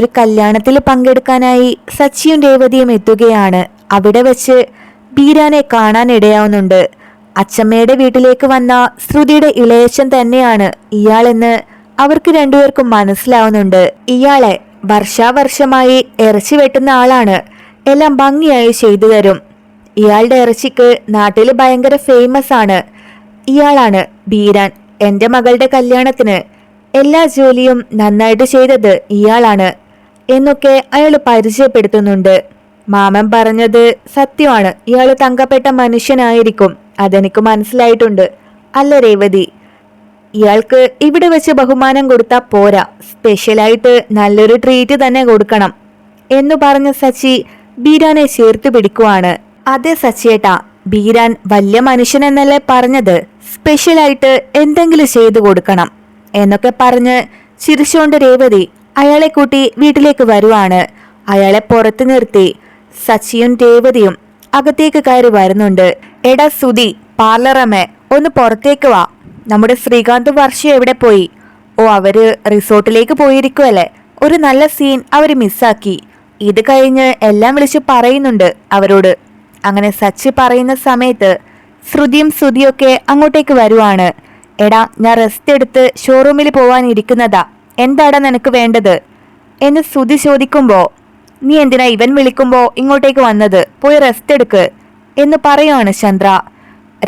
ഒരു കല്യാണത്തിൽ പങ്കെടുക്കാനായി സച്ചിയും രേവതിയും എത്തുകയാണ്. അവിടെ വെച്ച് ബീരാനെ കാണാനിടയാവുന്നുണ്ട് അച്ചമ്മയുടെ വീട്ടിലേക്ക് വന്ന ശ്രുതിയുടെ ഇളയച്ചൻ തന്നെയാണ് ഇയാളെന്ന് അവർക്ക് രണ്ടുപേർക്കും മനസ്സിലാവുന്നുണ്ട്. ഇയാളെ വർഷാവർഷമായി ഇറച്ചി വെട്ടുന്ന ആളാണ്. എല്ലാം ഭംഗിയായി ചെയ്തു തരും. ഇയാളുടെ ഇറച്ചിക്ക് നാട്ടിൽ ഭയങ്കര ഫേമസ് ആണ്. ഇയാളാണ് ബീരാൻ എന്റെ മകളുടെ കല്യാണത്തിന് എല്ലാ ജോലിയും നന്നായിട്ട് ചെയ്തത് ഇയാളാണ്. എന്നൊക്കെ അയാൾ പരിചയപ്പെടുത്തുന്നുണ്ട്. മാമൻ പറഞ്ഞത് സത്യമാണ്. ഇയാൾ തങ്കപ്പെട്ട മനുഷ്യനായിരിക്കും. അതെനിക്ക് മനസ്സിലായിട്ടുണ്ട്. അല്ല രേവതി. ഇയാൾക്ക് ഇവിടെ വെച്ച് ബഹുമാനം കൊടുത്താൽ പോരാ. സ്പെഷ്യലായിട്ട് നല്ലൊരു ട്രീറ്റ് തന്നെ കൊടുക്കണം. എന്നു പറഞ്ഞ സച്ചി ബീരാനെ ചേർത്ത് പിടിക്കുവാണ്. അതെ സച്ചിയേട്ടാ ബീരാൻ വലിയ മനുഷ്യനെന്നല്ലേ പറഞ്ഞത്? സ്പെഷ്യലായിട്ട് എന്തെങ്കിലും ചെയ്തു കൊടുക്കണം. എന്നൊക്കെ പറഞ്ഞ് ചിരിച്ചുകൊണ്ട് രേവതി അയാളെ കൂട്ടി വീട്ടിലേക്ക് വരുവാണ്. അയാളെ പുറത്തു നിർത്തി. സച്ചിയും രേവതിയും അകത്തേക്ക് കയറി വരുന്നുണ്ട്. എടാ സുധി പാർലറമ്മേ ഒന്ന് പുറത്തേക്ക് വാ. നമ്മുടെ ശ്രീകാന്ത് വർഷ എവിടെ പോയി? ഓ അവർ റിസോർട്ടിലേക്ക് പോയിരിക്കുവല്ലേ. ഒരു നല്ല സീൻ അവർ മിസ്സാക്കി. ഇത് കഴിഞ്ഞ് എല്ലാം വിളിച്ച് പറയുന്നുണ്ട് അവരോട്. അങ്ങനെ സച്ചി പറയുന്ന സമയത്ത് ശ്രുതിയും ശ്രുതിയൊക്കെ അങ്ങോട്ടേക്ക് വരുവാണ്. എടാ ഞാൻ റെസ്റ്റ് എടുത്ത് ഷോറൂമിൽ പോവാൻ ഇരിക്കുന്നതാ എന്താടാ നിനക്ക് വേണ്ടത്? എന്ന് ശ്രുതി ചോദിക്കുമ്പോൾ നീ എന്തിനാ ഇവൻ വിളിക്കുമ്പോൾ ഇങ്ങോട്ടേക്ക് വന്നത്? പോയി റെസ്റ്റ് എടുക്ക്. എന്ന് പറയുവാണ് ചന്ദ്ര.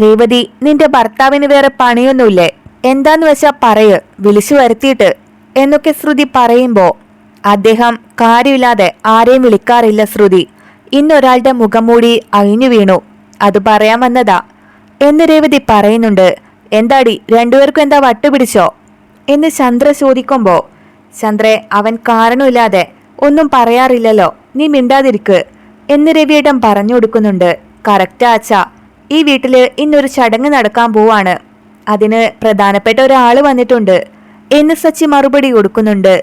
രേവതി നിന്റെ ഭർത്താവിന് വേറെ പണിയൊന്നുമില്ലേ? എന്താന്ന് വെച്ചാ പറയ് വിളിച്ചു വരുത്തിയിട്ട്. എന്നൊക്കെ ശ്രുതി പറയുമ്പോൾ അദ്ദേഹം കാര്യമില്ലാതെ ആരെയും വിളിക്കാറില്ല ശ്രുതി. ഇന്നൊരാളുടെ മുഖംമൂടി അഴിഞ്ഞു വീണു. അത് പറയാൻ വന്നതാ. എന്ന് രേവതി പറയുന്നുണ്ട്. എന്താടി രണ്ടുപേർക്കും എന്താ വട്ടുപിടിച്ചോ? എന്ന് ചന്ദ്ര ചോദിക്കുമ്പോ ചന്ദ്രെ അവൻ കാരണമില്ലാതെ ഒന്നും പറയാറില്ലല്ലോ നീ മിണ്ടാതിരിക്ക് എന്ന് രവിയേട്ടൻ പറഞ്ഞു കൊടുക്കുന്നുണ്ട്. കറക്റ്റ് ആച്ച ഈ വീട്ടിൽ ഇന്നൊരു ചടങ്ങ് നടക്കാൻ പോവാണ്. അതിന് പ്രധാനപ്പെട്ട ഒരാൾ വന്നിട്ടുണ്ട് എന്ന് സച്ചി മറുപടി കൊടുക്കുന്നുണ്ട്.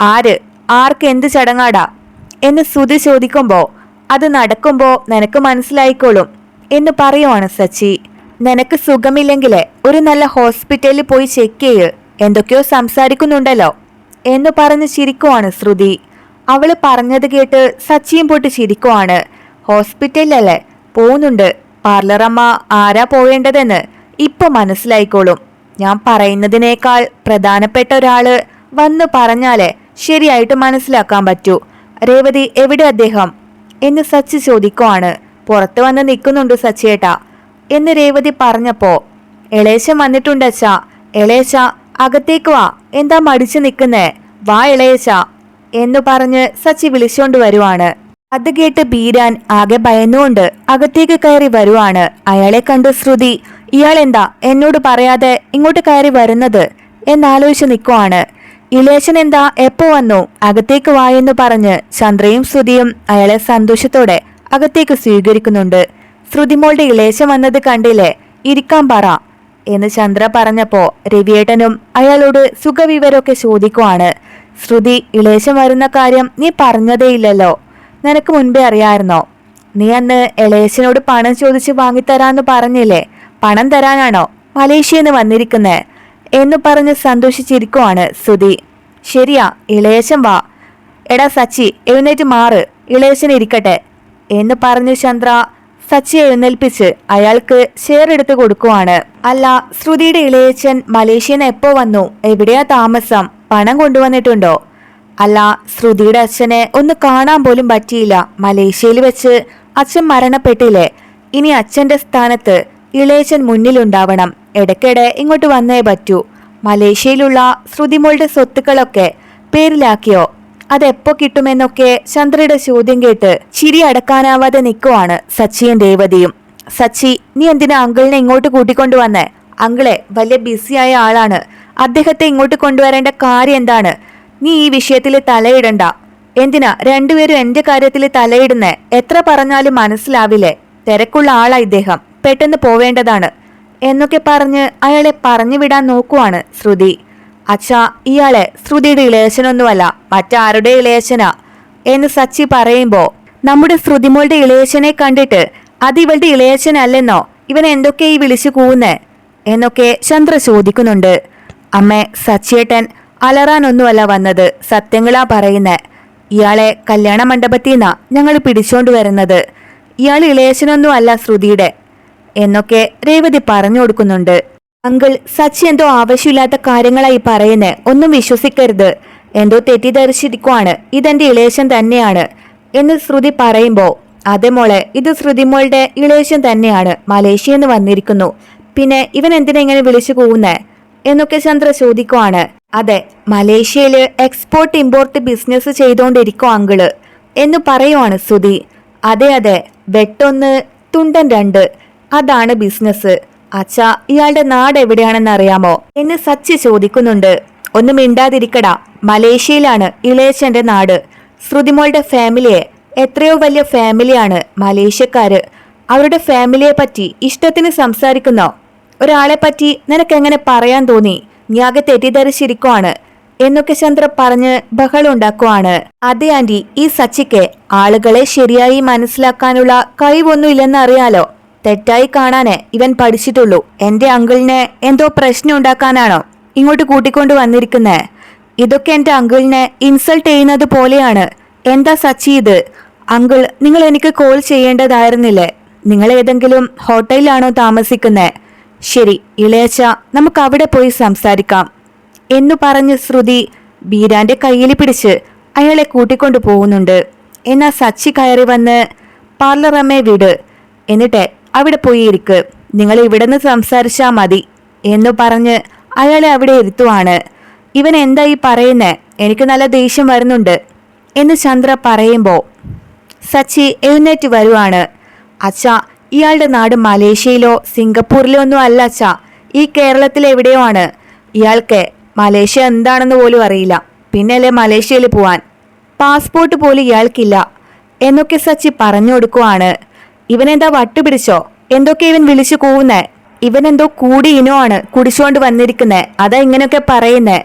ആര്? ആർക്ക് എന്ത് ചടങ്ങാടാ? എന്ന് സുധി ചോദിക്കുമ്പോ അത് നടക്കുമ്പോ നിനക്ക് മനസ്സിലായിക്കോളും എന്ന് പറയുവാണ് സച്ചി. നിനക്ക് സുഖമില്ലെങ്കിൽ ഒരു നല്ല ഹോസ്പിറ്റലിൽ പോയി ചെക്ക് ചെയ്യ്. എന്തൊക്കെയോ സംസാരിക്കുന്നുണ്ടല്ലോ എന്ന് പറഞ്ഞ് ചിരിക്കുവാണ് ശ്രുതി. അവൾ പറഞ്ഞത് കേട്ട് സച്ചിയും പൊട്ടി ചിരിക്കുവാണ്. ഹോസ്പിറ്റലിലല്ലേ? പോകുന്നുണ്ട്. പാർലറമ്മ ആരാ പോവേണ്ടതെന്ന് ഇപ്പൊ മനസ്സിലായിക്കോളും. ഞാൻ പറയുന്നതിനേക്കാൾ പ്രധാനപ്പെട്ട ഒരാൾ വന്നു പറഞ്ഞാലേ ശരിയായിട്ട് മനസ്സിലാക്കാൻ പറ്റൂ. രേവതി എവിടെ അദ്ദേഹം? എന്ന് സച്ചി ചോദിക്കുവാണ്. പുറത്ത് വന്ന് നിൽക്കുന്നുണ്ട് സച്ചിയേട്ട എന്ന് രേവതി പറഞ്ഞപ്പോ എളേശ വന്നിട്ടുണ്ടച്ചാ ഇളയച്ച അകത്തേക്ക് വാ. എന്താ മടിച്ചു നിൽക്കുന്നേ? വാ ഇളയച്ച. എന്ന് പറഞ്ഞ് സച്ചി വിളിച്ചോണ്ട് വരുവാണ്. അത് കേട്ട് ബീരാൻ ആകെ ഭയന്നുകൊണ്ട് അകത്തേക്ക് കയറി വരുവാണ്. അയാളെ കണ്ട് ശ്രുതി ഇയാൾ എന്താ എന്നോട് പറയാതെ ഇങ്ങോട്ട് കയറി വരുന്നത്? എന്നാലോചിച്ച് നിൽക്കുവാണ്. ഇളേശൻ എന്താ? എപ്പോ വന്നു? അകത്തേക്ക് വായെന്ന് പറഞ്ഞ് ചന്ദ്രയും ശ്രുതിയും അയാളെ സന്തോഷത്തോടെ അകത്തേക്ക് സ്വീകരിക്കുന്നുണ്ട്. ശ്രുതിമോളുടെ ഇളേശം വന്നത് കണ്ടില്ലേ? ഇരിക്കാൻ പറ. എന്ന് ചന്ദ്ര പറഞ്ഞപ്പോ രവിയേട്ടനും അയാളോട് സുഖവിവരമൊക്കെ ചോദിക്കുവാണ്. ശ്രുതി ഇളേശം വരുന്ന കാര്യം നീ പറഞ്ഞതേയില്ലല്ലോ. നിനക്ക് മുൻപേ അറിയാമായിരുന്നോ? നീ അന്ന് ഇളേശനോട് പണം ചോദിച്ച് വാങ്ങിത്തരാന്ന് പറഞ്ഞില്ലേ? പണം തരാനാണോ? മലേഷ്യന്ന് വന്നിരിക്കുന്നേ. എന്ന് പറഞ്ഞ് സന്തോഷിച്ചിരിക്കുവാണ് ശ്രുതി. ശരിയാ ഇളേശം വാ. എടാ സച്ചി എഴുന്നേറ്റ് മാറ്. ഇളേശൻ ഇരിക്കട്ടെ. എന്ന് പറഞ്ഞു ചന്ദ്ര സച്ചി എഴുന്നേൽപ്പിച്ച് അയാൾക്ക് ഷെയർ എടുത്തു കൊടുക്കുവാണ്. അല്ല ശ്രുതിയുടെ ഇളയച്ചൻ മലേഷ്യന്ന് എപ്പോ വന്നു? എവിടെയാ താമസം? പണം കൊണ്ടുവന്നിട്ടുണ്ടോ? അല്ല ശ്രുതിയുടെ അച്ഛനെ ഒന്ന് കാണാൻ പോലും പറ്റിയില്ല. മലേഷ്യയിൽ വെച്ച് അച്ഛൻ മരണപ്പെട്ടില്ലേ? ഇനി അച്ഛന്റെ സ്ഥാനത്ത് ഇളയച്ചൻ മുന്നിലുണ്ടാവണം. ഇടയ്ക്കിടെ ഇങ്ങോട്ട് വന്നേ പറ്റൂ. മലേഷ്യയിലുള്ള ശ്രുതിമോളുടെ സ്വത്തുക്കളൊക്കെ പേരിലാക്കിയോ? അതെപ്പോ കിട്ടുമെന്നൊക്കെ ചന്ദ്രയുടെ ചോദ്യം കേട്ട് ചിരി അടക്കാനാവാതെ നിൽക്കുവാണ് സച്ചിയും രേവതിയും. സച്ചി നീ എന്തിനാ അങ്കിളിനെ ഇങ്ങോട്ട് കൂട്ടിക്കൊണ്ടുവന്നേ അങ്കിളെ വലിയ ബിസിയായ ആളാണ്. അദ്ദേഹത്തെ ഇങ്ങോട്ട് കൊണ്ടുവരേണ്ട കാര്യം എന്താണ്? നീ ഈ വിഷയത്തിൽ തലയിടണ്ട. എന്തിനാ രണ്ടുപേരും എന്റെ കാര്യത്തിൽ തലയിടുന്നേ? എത്ര പറഞ്ഞാലും മനസ്സിലാവില്ലേ? തിരക്കുള്ള ആളാ ഇദ്ദേഹം. പെട്ടെന്ന് പോവേണ്ടതാണ്. എന്നൊക്കെ പറഞ്ഞ് അയാളെ പറഞ്ഞു വിടാൻ നോക്കുവാണ് ശ്രുതി. അച്ഛാ ഇയാളെ ശ്രുതിയുടെ ഇളയച്ചനൊന്നുമല്ല മറ്റാരുടെ ഇളയച്ചനാ എന്ന് സച്ചി പറയുമ്പോ നമ്മുടെ ശ്രുതിമോളുടെ ഇളയച്ചനെ കണ്ടിട്ട് അത് ഇവളുടെ ഇളയച്ചനല്ലെന്നോ ഇവൻ എന്തൊക്കെ ഈ വിളിച്ചു കൂവുന്നേ? എന്നൊക്കെ ചന്ദ്ര ചോദിക്കുന്നുണ്ട്. അമ്മേ സച്ചിയേട്ടൻ അലറാനൊന്നുമല്ല വന്നത്. സത്യങ്ങളാ പറയുന്നേ. ഇയാളെ കല്യാണ മണ്ഡപത്തിൽ നിന്നാ ഞങ്ങൾ പിടിച്ചോണ്ട് വരുന്നത്. ഇയാൾ ഇളയച്ചനൊന്നും ശ്രുതിയുടെ എന്നൊക്കെ രേവതി പറഞ്ഞു കൊടുക്കുന്നുണ്ട്. അങ്കിൾ സച്ചി എന്തോ ആവശ്യമില്ലാത്ത കാര്യങ്ങളായി പറയുന്നേ. ഒന്നും വിശ്വസിക്കരുത്. എന്തോ തെറ്റിദ്ധരിച്ചിരിക്കുവാണ്. ഇതെന്റെ ഇളേശം തന്നെയാണ് എന്ന് ശ്രുതി പറയുമ്പോൾ അതെ മോളെ ഇത് ശ്രുതിമോളുടെ ഇളേശം തന്നെയാണ്. മലേഷ്യ എന്ന് വന്നിരിക്കുന്നു. പിന്നെ ഇവൻ എന്തിനാ ഇങ്ങനെ വിളിച്ചു പോകുന്നേ എന്നൊക്കെ ചന്ദ്ര ചോദിക്കുവാണ്. അതെ മലേഷ്യയിൽ എക്സ്പോർട്ട് ഇമ്പോർട്ട് ബിസിനസ് ചെയ്തുകൊണ്ടിരിക്കും അങ്കിൾ? എന്ന് പറയുവാണ് ശ്രുതി. അതെ അതെ വെട്ടൊന്ന് തുണ്ടൻ രണ്ട്. അതാണ് ബിസിനസ് അച്ഛാ ഇയാളുടെ നാട് എവിടെയാണെന്ന് അറിയാമോ? എന്ന് സച്ചി ചോദിക്കുന്നുണ്ട്. ഒന്നും മിണ്ടാതിരിക്കടാ. മലേഷ്യയിലാണ് ഇളയച്ചന്റെ നാട്. ശ്രുതിമോളുടെ ഫാമിലിയെ എത്രയോ വലിയ ഫാമിലിയാണ് മലേഷ്യക്കാര്. അവരുടെ ഫാമിലിയെ പറ്റി ഇഷ്ടത്തിന് സംസാരിക്കുന്ന? ഒരാളെ പറ്റി നിനക്ക് എങ്ങനെ പറയാൻ തോന്നി? നീ ആകെ തെറ്റിദ്ധരിച്ചിരിക്കുവാണ്. എന്നൊക്കെ ചന്ദ്ര പറഞ്ഞ് ബഹളം ഉണ്ടാക്കുവാണ് അതെ ആന്റി. ഈ സച്ചിക്ക് ആളുകളെ ശരിയായി മനസ്സിലാക്കാനുള്ള കഴിവൊന്നുമില്ലെന്ന് അറിയാലോ തെറ്റായി കാണാനേ ഇവൻ പഠിച്ചിട്ടുള്ളൂ. എന്റെ അങ്കിളിനെ എന്തോ പ്രശ്നം ഉണ്ടാക്കാനാണോ ഇങ്ങോട്ട് കൂട്ടിക്കൊണ്ട് വന്നിരിക്കുന്നേ. ഇതൊക്കെ എന്റെ അങ്കിളിനെ ഇൻസൾട്ട് ചെയ്യുന്നത് പോലെയാണ്. എന്താ സച്ചി ഇത്? അങ്കിൾ നിങ്ങൾ എനിക്ക് കോൾ ചെയ്യേണ്ടതായിരുന്നില്ലേ? നിങ്ങൾ ഏതെങ്കിലും ഹോട്ടലിലാണോ താമസിക്കുന്നേ? ശരി ഇളയച്ച നമുക്ക് അവിടെ പോയി സംസാരിക്കാം. എന്നു പറഞ്ഞ് ശ്രുതി ബീരാന്റെ കയ്യിൽ പിടിച്ച് അയാളെ കൂട്ടിക്കൊണ്ടു പോകുന്നുണ്ട്. എന്നാ സച്ചി കയറി വന്ന് പാർലറമ്മേ വിട്. എന്നിട്ട് അവിടെ പോയി ഇരിക്ക്. നിങ്ങൾ ഇവിടെ നിന്ന് സംസാരിച്ചാ മതി എന്ന് പറഞ്ഞ് അയാളെ അവിടെ ഇരുത്തുവാണ്. ഇവൻ എന്താ ഈ പറയുന്നേ? എനിക്ക് നല്ല ദേഷ്യം വരുന്നുണ്ട് എന്ന് ചന്ദ്ര പറയുമ്പോൾ സച്ചി എഴുന്നേറ്റ് വരുവാണ്. അച്ഛ ഇയാളുടെ നാട് മലേഷ്യയിലോ സിംഗപ്പൂരിലോ ഒന്നും അല്ല അച്ഛ. ഈ കേരളത്തിൽ എവിടെയോ ആണ്. ഇയാൾക്ക് മലേഷ്യ എന്താണെന്ന് പോലും അറിയില്ല. പിന്നല്ലേ മലേഷ്യയിൽ പോവാൻ. പാസ്പോർട്ട് പോലും ഇയാൾക്കില്ല എന്നൊക്കെ സച്ചി പറഞ്ഞു കൊടുക്കുവാണ്. ഇവനെന്താ വട്ടുപിടിച്ചോ? എന്തൊക്കെ ഇവൻ വിളിച്ചു കൂവുന്നേ? ഇവനെന്തോ കൂടി ഇനോ ആണ് കുടിച്ചുകൊണ്ട് വന്നിരിക്കുന്നേ. അതാ ഇങ്ങനെയൊക്കെ പറയുന്നേ.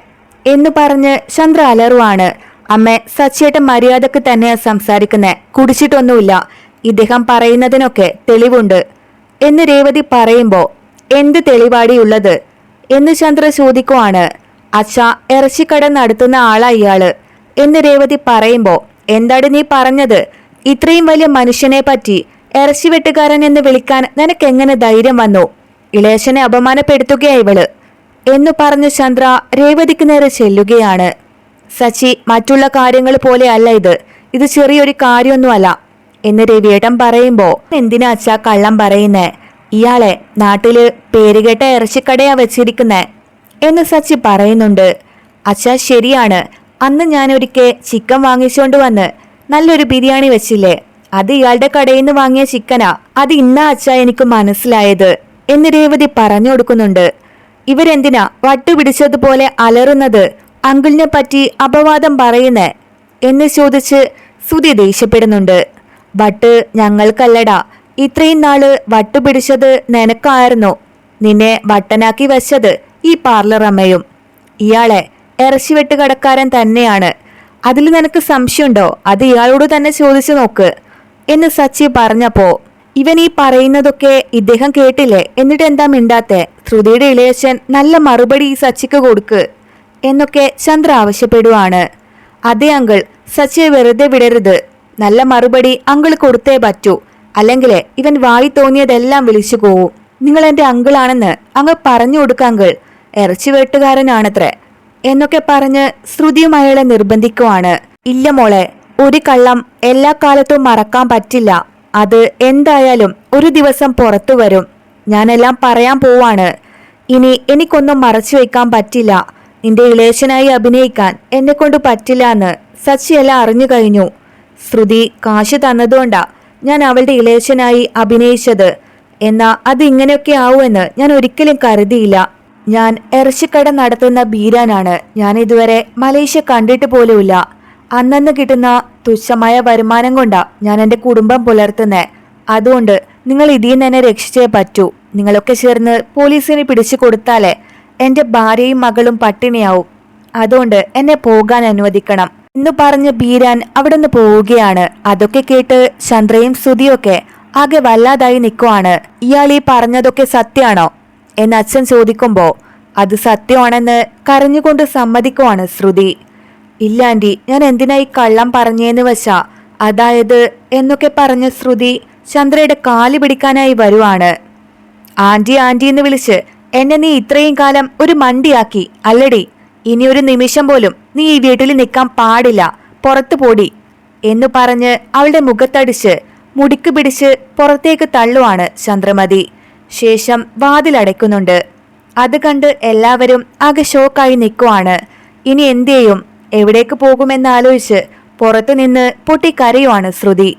എന്ന് പറഞ്ഞ് ചന്ദ്ര അലറുവാണ്. അമ്മ സച്ചിയേട്ടൻ മര്യാദയ്ക്ക് തന്നെയാ സംസാരിക്കുന്നേ. കുടിച്ചിട്ടൊന്നുമില്ല. ഇദ്ദേഹം പറയുന്നതിനൊക്കെ തെളിവുണ്ട്. എന്ന് രേവതി പറയുമ്പോ എന്ത് തെളിവാടിയുള്ളത്? എന്ന് ചന്ദ്ര ചോദിക്കുവാണ്. അച്ഛ ഇറച്ചിക്കട നടത്തുന്ന ആളാ ഇയാൾ. എന്ന് രേവതി പറയുമ്പോ എന്താടി നീ പറഞ്ഞത്? ഇത്രയും വലിയ മനുഷ്യനെ പറ്റി. ഇറച്ചി വെട്ടുകാരൻ എന്ന് വിളിക്കാൻ നിനക്ക് എങ്ങനെ ധൈര്യം വന്നു? ഇളേശനെ അപമാനപ്പെടുത്തുകയാ ഇവൾ. എന്നു പറഞ്ഞു ചന്ദ്ര രേവതിക്ക് നേരെ ചെല്ലുകയാണ്. സച്ചി മറ്റുള്ള കാര്യങ്ങൾ പോലെ അല്ല ഇത്. ഇത് ചെറിയൊരു കാര്യമൊന്നുമല്ല. എന്ന് രവിയേട്ടൻ പറയുമ്പോ എന്തിനാ അച്ഛാ കള്ളം പറയുന്നേ? ഇയാളെ നാട്ടിൽ പേരുകേട്ട ഇറച്ചിക്കടയാ വെച്ചിരിക്കുന്നേ? എന്ന് സച്ചി പറയുന്നുണ്ട്. അച്ഛാ ശരിയാണ്. അന്ന് ഞാൻ ഒരിക്കൽ ചിക്കൻ വാങ്ങിച്ചുകൊണ്ട് വന്ന് നല്ലൊരു ബിരിയാണി വെച്ചില്ലേ? അത് ഇയാളുടെ കടയിൽ നിന്ന് വാങ്ങിയ ചിക്കനാ. അത് ഇന്നാ അച്ഛാ എനിക്ക് മനസ്സിലായത് എന്ന് രേവതി പറഞ്ഞു കൊടുക്കുന്നുണ്ട്. ഇവരെന്തിനാ വട്ടുപിടിച്ചതുപോലെ അലറുന്നത്? അങ്കിളിനെ പറ്റി അപവാദം പറയുന്നേ എന്ന് ചോദിച്ച് സുതി ദേഷ്യപ്പെടുന്നുണ്ട്. വട്ട് ഞങ്ങൾക്കല്ലടാ. ഇത്രയും നാൾ വട്ടുപിടിച്ചത് നിനക്കായിരുന്നു. നിന്നെ വട്ടനാക്കി വെച്ചത് ഈ പാർലർ അമ്മയും. ഇയാളെ ഇറച്ചിവെട്ട് കടക്കാരൻ തന്നെയാണ്. അതിൽ നിനക്ക് സംശയമുണ്ടോ? അത് ഇയാളോട് തന്നെ ചോദിച്ചു നോക്ക്. എന്ന് സച്ചി പറഞ്ഞപ്പോ ഇവൻ ഈ പറയുന്നതൊക്കെ ഇദ്ദേഹം കേട്ടില്ലേ? എന്നിട്ട് എന്താ മിണ്ടാത്തെ? ശ്രുതിയുടെ ഇളയച്ചൻ നല്ല മറുപടി ഈ സച്ചിക്ക് കൊടുക്ക് എന്നൊക്കെ ചന്ദ്ര ആവശ്യപ്പെടുവാണ്. അതേ അങ്കിൾ സച്ചിയെ വെറുതെ വിടരുത്. നല്ല മറുപടി അങ്കിൾ കൊടുത്തേ പറ്റൂ. അല്ലെങ്കിൽ ഇവൻ വായി തോന്നിയതെല്ലാം വിളിച്ചു പോവും. നിങ്ങൾ എന്റെ അങ്കിളാണെന്ന് അങ്ങ് പറഞ്ഞു കൊടുക്ക അങ്കിൾ. ഇറച്ചി വെട്ടുകാരനാണത്രേ എന്നൊക്കെ പറഞ്ഞ് ശ്രുതിയും അയാളെ നിർബന്ധിക്കുവാണ്. ഇല്ല മോളെ ഒരു കള്ളം എല്ലാ കാലത്തും മറക്കാൻ പറ്റില്ല. അത് എന്തായാലും ഒരു ദിവസം പുറത്തു വരും. ഞാനെല്ലാം പറയാൻ പോവാണ്. ഇനി എനിക്കൊന്നും മറച്ചു വയ്ക്കാൻ പറ്റില്ല. നിന്റെ ഇളേശനായി അഭിനയിക്കാൻ എന്നെ കൊണ്ട് പറ്റില്ല എന്ന് സച്ചിയെല്ലാം അറിഞ്ഞു കഴിഞ്ഞു. ശ്രുതി കാശ് തന്നതുകൊണ്ടാ ഞാൻ അവളുടെ ഇളേശനായി അഭിനയിച്ചത്. എന്നാ അത് ഇങ്ങനെയൊക്കെ ആവുമെന്ന് ഞാൻ ഒരിക്കലും കരുതിയില്ല. ഞാൻ ഇറച്ചിക്കട നടത്തുന്ന ബീരാനാണ്. ഞാൻ ഇതുവരെ മലേഷ്യ കണ്ടിട്ട് പോലുമില്ല. അന്നന്ന് കിട്ടുന്ന തുച്ഛമായ വരുമാനം കൊണ്ടാ ഞാൻ എന്റെ കുടുംബം പുലർത്തുന്നേ. അതുകൊണ്ട് നിങ്ങൾ ഇതിൽ നിന്ന് എന്നെ രക്ഷിച്ചേ പറ്റൂ. നിങ്ങളൊക്കെ ചേർന്ന് പോലീസിന് പിടിച്ചു കൊടുത്താലേ എന്റെ ഭാര്യയും മകളും പട്ടിണിയാവും. അതുകൊണ്ട് എന്നെ പോകാൻ അനുവദിക്കണം. എന്ന് പറഞ്ഞ് ബീരാൻ അവിടെ നിന്ന് പോവുകയാണ്. അതൊക്കെ കേട്ട് ചന്ദ്രയും സ്തുതിയൊക്കെ ആകെ വല്ലാതായി നിൽക്കുവാണ് ഇയാൾ ഈ പറഞ്ഞതൊക്കെ സത്യമാണോ? എന്ന് അച്ഛൻ ചോദിക്കുമ്പോൾ അത് സത്യമാണെന്ന് കരഞ്ഞുകൊണ്ട് സമ്മതിക്കുവാണ് ശ്രുതി. ഇല്ല ആന്റി. ഞാൻ എന്തിനായി കള്ളം പറഞ്ഞേന്ന് വെച്ചാ? അതായത് എന്നൊക്കെ പറഞ്ഞ ശ്രുതി ചന്ദ്രയുടെ കാൽ പിടിക്കാനായി വരുവാണ്. ആന്റി ആന്റി എന്ന് വിളിച്ച് എന്നെ നീ ഇത്രയും കാലം ഒരു മണ്ടിയാക്കി അല്ലടി. ഇനി ഒരു നിമിഷം പോലും നീ ഈ വീട്ടിൽ നിൽക്കാൻ പാടില്ല. പുറത്തു പോടി. എന്നു പറഞ്ഞ് അവളുടെ മുഖത്തടിച്ച് മുടിക്ക് പിടിച്ച് പുറത്തേക്ക് തള്ളുവാണ് ചന്ദ്രമതി. ശേഷം വാതിലടയ്ക്കുന്നുണ്ട് അത് കണ്ട് എല്ലാവരും ആകെ ഷോക്കായി നിൽക്കുവാണ്. ഇനി എന്തേയും ചെയ്യും? എവിടേക്ക് പോകുമെന്നാലോചിച്ച് പുറത്തുനിന്ന് പൊട്ടിക്കരയുവാണ് ശ്രുതി.